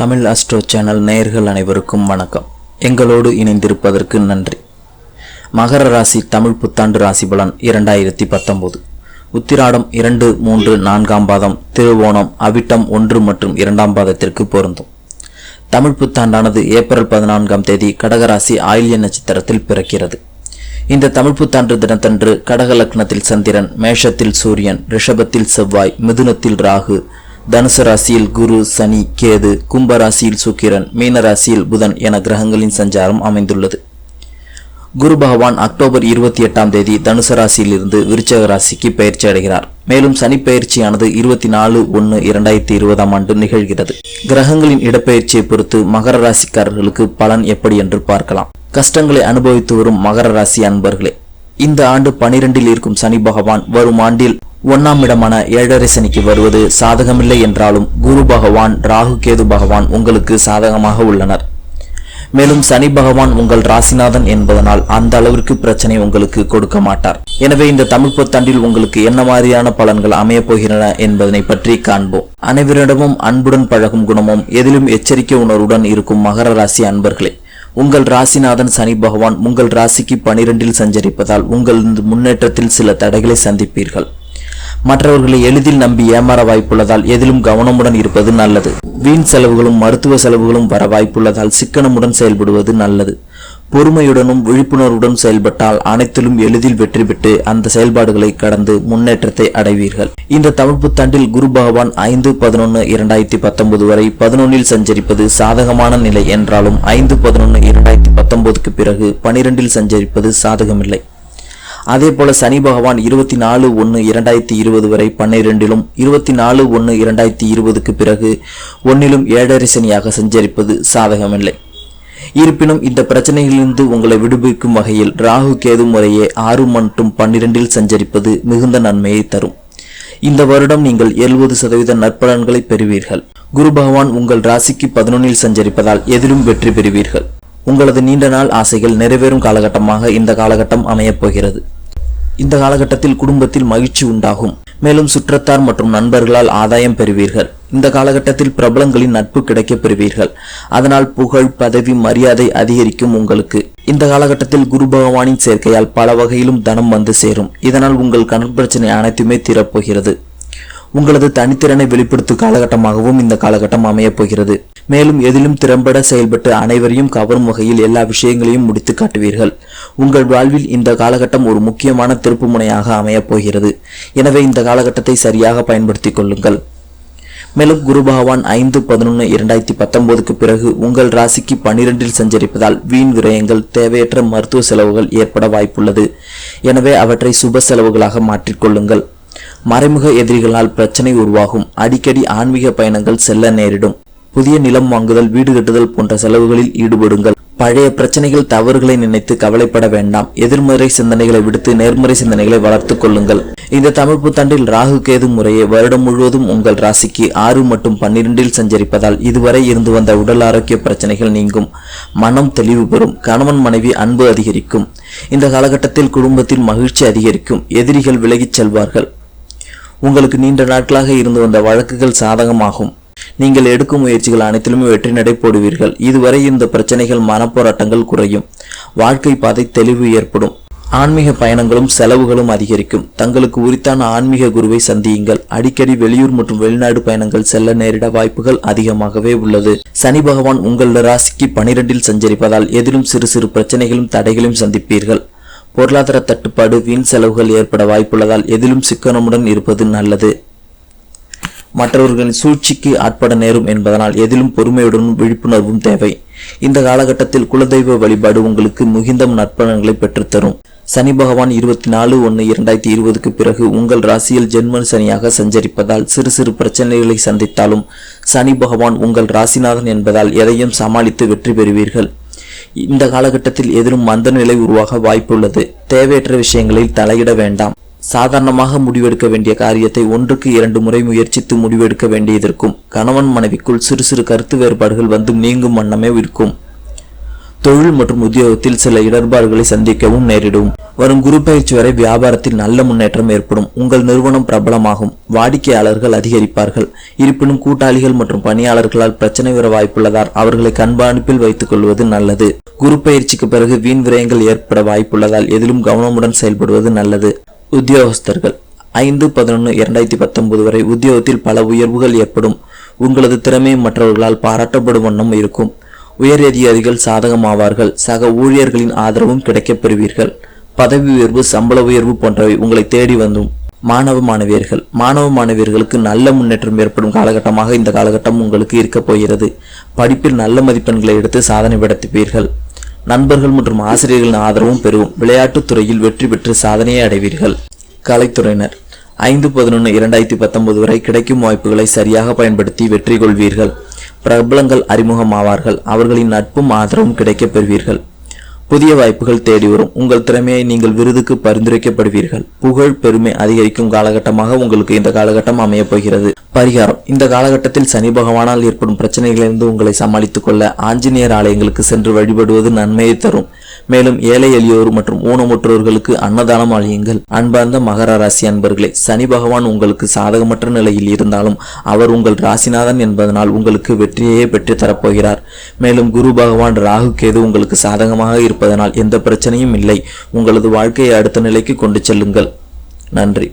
Tamil astro channel நேயர்கள் அனைவருக்கும் வணக்கம். எங்களோடு இணைந்திருப்பதற்கு நன்றி. மகர ராசி தமிழ் புத்தாண்டு ராசி பலன் இரண்டாயிரத்தி பத்தொன்பது உத்திராடம் இரண்டு மூன்று நான்காம் பாதம் திருவோணம் அவிட்டம் ஒன்று மற்றும் இரண்டாம் பாதத்திற்கு பொருந்தும். தமிழ் புத்தாண்டானது ஏப்ரல் பதினான்காம் தேதி கடகராசி ஆயில்ய நட்சத்திரத்தில் பிறக்கிறது. இந்த தமிழ் புத்தாண்டு தினத்தன்று கடக லக்னத்தில் சந்திரன் மேஷத்தில் சூரியன் ரிஷபத்தில் செவ்வாய் மிதுனத்தில் ராகு தனுசு ராசியில் குரு சனி கேது கும்ப ராசியில் சுக்கிரன் மீன ராசியில் புதன் என கிரகங்களின் சஞ்சாரம் அமைந்துள்ளது. குரு பகவான் அக்டோபர் இருபத்தி எட்டாம் தேதி தனுசு ராசியிலிருந்து விருச்சக ராசிக்கு பயிற்சி அடைகிறார். மேலும் சனி பயிற்சியானது இருபத்தி நாலு ஒன்று இரண்டாயிரத்தி இருபதாம் ஆண்டு நிகழ்கிறது. கிரகங்களின் இடப்பெயர்ச்சியை பொறுத்து மகர ராசிக்காரர்களுக்கு பலன் எப்படி என்று பார்க்கலாம். கஷ்டங்களை அனுபவித்து வரும் மகர ராசி அன்பர்களே இந்த ஆண்டு பனிரெண்டில் இருக்கும் சனி பகவான் வரும் ஆண்டில் ஒன்னாம் இடமான ஏழரை சனிக்கு வருவது சாதகமில்லை என்றாலும் குரு பகவான் ராகு கேது பகவான் உங்களுக்கு சாதகமாக உள்ளனர். மேலும் சனி பகவான் உங்கள் ராசிநாதன் என்பதனால் அந்த அளவிற்கு பிரச்சனை உங்களுக்கு கொடுக்க மாட்டார். எனவே இந்த தமிழ் புத்தாண்டில் உங்களுக்கு என்ன மாதிரியான பலன்கள் அமையப் போகின்றன என்பதனை பற்றி காண்போம். அனைவரிடமும் அன்புடன் பழகும் குணமும் எதிலும் எச்சரிக்கை உணர்வுடன் இருக்கும் மகர ராசி அன்பர்களே உங்கள் ராசிநாதன் சனி பகவான் உங்கள் ராசிக்கு பனிரெண்டில் சஞ்சரிப்பதால் உங்கள் முன்னேற்றத்தில் சில தடைகளை சந்திப்பீர்கள். மற்றவர்களை எளிதில் நம்பி ஏமாற வாய்ப்புள்ளதால் எதிலும் கவனமுடன் இருப்பது நல்லது. வீண் செலவுகளும் மருத்துவ செலவுகளும் வர வாய்ப்புள்ளதால் சிக்கனமுடன் செயல்படுவது நல்லது. பொறுமையுடனும் விழிப்புணர்வுடன் செயல்பட்டால் அனைத்திலும் எளிதில் வெற்றி பெற்று அந்த செயல்பாடுகளை கடந்து முன்னேற்றத்தை அடைவீர்கள். இந்த தமிழ் புத்தாண்டில் குரு பகவான் ஐந்து பதினொன்று இரண்டாயிரத்தி பத்தொன்பது வரை பதினொன்னில் சஞ்சரிப்பது சாதகமான நிலை என்றாலும் ஐந்து பதினொன்று இரண்டாயிரத்தி பத்தொன்பதுக்கு பிறகு பனிரெண்டில் சஞ்சரிப்பது சாதகமில்லை. அதே போல சனி பகவான் இருபத்தி நாலு ஒன்று இரண்டாயிரத்தி இருபது வரை பன்னிரெண்டிலும் இருபத்தி நாலு ஒன்று இரண்டாயிரத்தி இருபதுக்கு பிறகு ஒன்னிலும் ஏழரை சனியாக சஞ்சரிப்பது சாதகமில்லை. இருப்பினும் இந்த பிரச்சனையிலிருந்து உங்களை விடுவிக்கும் வகையில் ராகு கேது முறையே ஆறு மற்றும் பன்னிரெண்டில் சஞ்சரிப்பது மிகுந்த நன்மையை தரும். இந்த வருடம் நீங்கள் எழுபது சதவீத நற்பலன்களை பெறுவீர்கள். குரு பகவான் உங்கள் ராசிக்கு பதினொன்னில் சஞ்சரிப்பதால் எதிலும் வெற்றி பெறுவீர்கள். உங்களது நீண்ட நாள் ஆசைகள் நிறைவேறும் காலகட்டமாக இந்த காலகட்டம் அமையப் போகிறது. இந்த காலகட்டத்தில் குடும்பத்தில் மகிழ்ச்சி உண்டாகும். மேலும் சுற்றத்தார் மற்றும் நண்பர்களால் ஆதாயம் பெறுவீர்கள். இந்த காலகட்டத்தில் பிரபலங்களின் நட்பு கிடைக்கப் பெறுவீர்கள். அதனால் புகழ் பதவி மரியாதை அதிகரிக்கும் உங்களுக்கு. இந்த காலகட்டத்தில் குரு பகவானின் சேர்க்கையால் பல வகையிலும் தனம் வந்து சேரும். இதனால் உங்கள் கடன் பிரச்சனை அனைத்துமே தீரப்போகிறது. உங்களது தனித்திறனை வெளிப்படுத்தும் காலகட்டமாகவும் இந்த காலகட்டம் அமையப் போகிறது. மேலும் எதிலும் திறம்பட செயல்பட்டு அனைவரையும் கவரும் வகையில் எல்லா விஷயங்களையும் முடித்து காட்டுவீர்கள். உங்கள் வாழ்வில் இந்த காலகட்டம் ஒரு முக்கியமான திருப்பு முனையாக அமையப் போகிறது. எனவே இந்த காலகட்டத்தை சரியாக பயன்படுத்திக் கொள்ளுங்கள். மேலும் குரு பகவான் ஐந்து பதினொன்று இரண்டாயிரத்தி பத்தொன்பதுக்கு பிறகு உங்கள் ராசிக்கு பன்னிரெண்டில் சஞ்சரிப்பதால் வீண் விரயங்கள் தேவையற்ற மருத்துவ செலவுகள் ஏற்பட வாய்ப்புள்ளது. எனவே அவற்றை சுப செலவுகளாக மாற்றிக்கொள்ளுங்கள் மறைமுக எதிரிகளால் பிரச்சனை உருவாகும். அடிக்கடி ஆன்மீக பயணங்கள் செல்ல நேரிடும். புதிய நிலம் வாங்குதல் வீடு கட்டுதல் போன்ற செலவுகளில் ஈடுபடுங்கள். பழைய பிரச்சனைகள் தவறுகளை நினைத்து கவலைப்பட வேண்டாம். எதிர்மறை சிந்தனைகளை விடுத்து நேர்மறை சிந்தனைகளை வளர்த்துக் கொள்ளுங்கள். இந்த தமிழ் புத்தாண்டில் ராகு கேது முறையே வருடம் முழுவதும் உங்கள் ராசிக்கு ஆறு மற்றும் பன்னிரெண்டில் சஞ்சரிப்பதால் இதுவரை இருந்து வந்த உடல் ஆரோக்கிய பிரச்சனைகள் நீங்கும். மனம் தெளிவு பெறும். கணவன் மனைவி அன்பு அதிகரிக்கும். இந்த காலகட்டத்தில் குடும்பத்தில் மகிழ்ச்சி அதிகரிக்கும். எதிரிகள் விலகிச் செல்வார்கள். உங்களுக்கு நீண்ட நாட்களாக இருந்து வந்த வழக்குகள் சாதகமாகும். நீங்கள் எடுக்கும் முயற்சிகள் அனைத்திலுமே வெற்றி நடை போடுவீர்கள். இதுவரை இந்த பிரச்சனைகள் மனப்போராட்டங்கள் குறையும். வாழ்க்கை பாதை தெளிவு ஏற்படும். ஆன்மீக பயணங்களும் செலவுகளும் அதிகரிக்கும். தங்களுக்கு உரித்தான ஆன்மீக குருவை சந்தியுங்கள். அடிக்கடி வெளியூர் மற்றும் வெளிநாடு பயணங்கள் செல்ல நேரிட வாய்ப்புகள் அதிகமாகவே உள்ளது. சனி பகவான் உங்கள் ராசிக்கு பனிரெண்டில் சஞ்சரிப்பதால் எதிலும் சிறு சிறு பிரச்சனைகளும் தடைகளையும் சந்திப்பீர்கள். பொருளாதார தட்டுப்பாடு வீண் செலவுகள் ஏற்பட வாய்ப்புள்ளதால் எதிலும் சிக்கனமுடன் இருப்பது நல்லது. மற்றவர்களின் சூழ்ச்சிக்கு ஆட்பட நேரும் என்பதனால் எதிலும் பொறுமையுடனும் விழிப்புணர்வும் தேவை. இந்த காலகட்டத்தில் குலதெய்வ வழிபாடு உங்களுக்கு மிகுந்த நற்பலன்களை பெற்றுத்தரும். சனி பகவான் இருபத்தி நாலு ஒன்று இரண்டாயிரத்தி இருபதுக்கு பிறகு உங்கள் ராசியில் ஜென்மன் சனியாக சஞ்சரிப்பதால் சிறு சிறு பிரச்சனைகளை சந்தித்தாலும் சனி பகவான் உங்கள் ராசிநாதன் என்பதால் எதையும் சமாளித்து வெற்றி பெறுவீர்கள். இந்த காலகட்டத்தில் எதிரும் மந்த நிலை உருவாக வாய்ப்புள்ளது. தேவையற்ற விஷயங்களில் தலையிட வேண்டாம். சாதாரணமாக முடிவெடுக்க வேண்டிய காரியத்தை ஒன்றுக்கு இரண்டு முறை முயற்சித்து முடிவெடுக்க வேண்டியதற்கும் கணவன் மனைவிக்குள் சிறு சிறு கருத்து வேறுபாடுகள் வந்து நீங்கும் வண்ணமே இருக்கும். தொழில் மற்றும் உத்தியோகத்தில் சில இடர்பாடுகளை சந்திக்கவும் நேரிடும். வரும் குரு பயிற்சி வரை வியாபாரத்தில் நல்ல முன்னேற்றம் ஏற்படும். உங்கள் நிறுவனம் பிரபலமாகும். வாடிக்கையாளர்கள் அதிகரிப்பார்கள். இருப்பினும் கூட்டாளிகள் மற்றும் பணியாளர்களால் பிரச்சனை வர வாய்ப்புள்ளதால் அவர்களை கண்காணிப்பில் வைத்துக் கொள்வது நல்லது. குரு பயிற்சிக்கு பிறகு வீண் விரயங்கள் ஏற்பட வாய்ப்புள்ளதால் எதிலும் கவனமுடன் செயல்படுவது நல்லது. உத்தியோகஸ்தர்கள். ஐந்து பதினொன்று இரண்டாயிரத்தி பத்தொன்பது வரை உத்தியோகத்தில் பல உயர்வுகள் ஏற்படும். உங்களது திறமை மற்றவர்களால் பாராட்டப்படும் வண்ணம் இருக்கும். உயர் அதிகாரிகள் சாதகமாவார்கள். சக ஊழியர்களின் ஆதரவும் கிடைக்கப் பெறுவீர்கள். பதவி உயர்வு சம்பள உயர்வு போன்றவை உங்களை தேடி வந்தும். மாணவ மாணவியர்கள். மாணவ மாணவியர்களுக்கு நல்ல முன்னேற்றம் ஏற்படும் காலகட்டமாக இந்த காலகட்டம் உங்களுக்கு இருக்கப் போகிறது. படிப்பில் நல்ல மதிப்பெண்களை எடுத்து சாதனை படைத்துப்பீர்கள் நண்பர்கள் மற்றும் ஆசிரியர்களின் ஆதரவும் பெறும் விளையாட்டுத் துறையில் வெற்றி பெற்று சாதனையை அடைவீர்கள். கலைத்துறையினர் ஐந்து பதினொன்று இரண்டாயிரத்தி பத்தொன்பது வரை கிடைக்கும் வாய்ப்புகளை சரியாக பயன்படுத்தி வெற்றி கொள்வீர்கள். பிரபலங்கள் அறிமுகமாவார்கள். அவர்களின் நட்பும் ஆதரவும் கிடைக்கப் பெறுவீர்கள். புதிய வாய்ப்புகள் தேடி வரும். உங்கள் திறமையை நீங்கள் விருதுக்கு பரிந்துரைக்கப்படுவீர்கள். புகழ் பெருமை அதிகரிக்கும் காலகட்டமாக உங்களுக்கு இந்த காலகட்டம் அமையப் போகிறது. பரிகாரம். இந்த காலகட்டத்தில் சனி பகவானால் ஏற்படும் பிரச்சனைகளிலிருந்து உங்களை சமாளித்துக் கொள்ள ஆஞ்சநேயர் ஆலயங்களுக்கு சென்று வழிபடுவது நன்மையை தரும். மேலும் ஏழை எளியோர் மற்றும் ஊனமுற்றோர்களுக்கு அன்னதானம் அழியுங்கள் அன்பார்ந்த மகர ராசி அன்பர்களே சனி பகவான் உங்களுக்கு சாதகமற்ற நிலையில் இருந்தாலும் அவர் உங்கள் ராசிநாதன் என்பதனால் உங்களுக்கு வெற்றியையே பெற்று தரப்போகிறார். மேலும் குரு பகவான் ராகு கேது உங்களுக்கு சாதகமாக இருப்பதனால் எந்த பிரச்சனையும் இல்லை. உங்களது வாழ்க்கையை அடுத்த நிலைக்கு கொண்டு செல்லுங்கள். நன்றி.